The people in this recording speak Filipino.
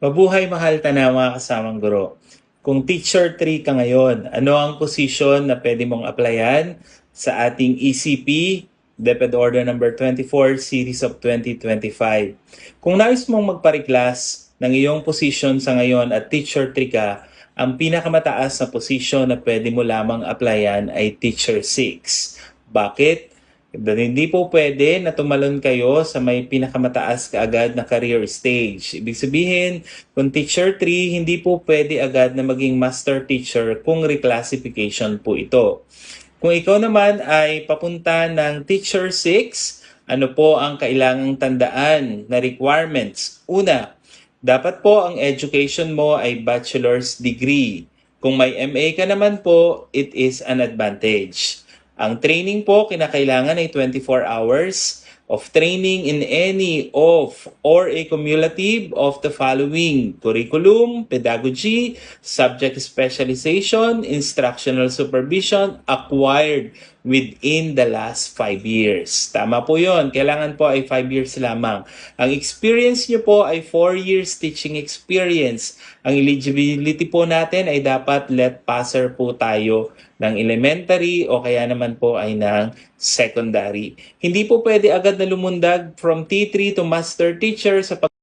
Mabuhay mahal tana mga kasamang guro. Kung teacher 3 ka ngayon, ano ang posisyon na pwede mong applyan sa ating ECP, DepEd Order number 24, Series of 2025? Kung nais mong magpariklas ng iyong posisyon sa ngayon at teacher 3 ka, ang pinakamataas na posisyon na pwede mo lamang applyan ay teacher 6. Bakit? Hindi po pwede na tumalon kayo sa may pinakamataas kaagad na career stage. Ibig sabihin, kung teacher 3, hindi po pwede agad na maging master teacher kung reclassification po ito. Kung ikaw naman ay papunta ng teacher 6, ano po ang kailangang tandaan na requirements? Una, dapat po ang education mo ay bachelor's degree. Kung may MA ka naman po, it is an advantage. Ang training po, kinakailangan ay 24 hours of training in any of or a cumulative of the following curriculum, pedagogy, subject specialization, instructional supervision acquired within the last 5 years. Tama po yon. Kailangan po ay 5 years lamang. Ang experience nyo po ay 4 years teaching experience. Ang eligibility po natin ay dapat let passer po tayo ng elementary o kaya naman po ay ng secondary. Hindi po pwede agad na lumundag from T3 to master teacher sa pag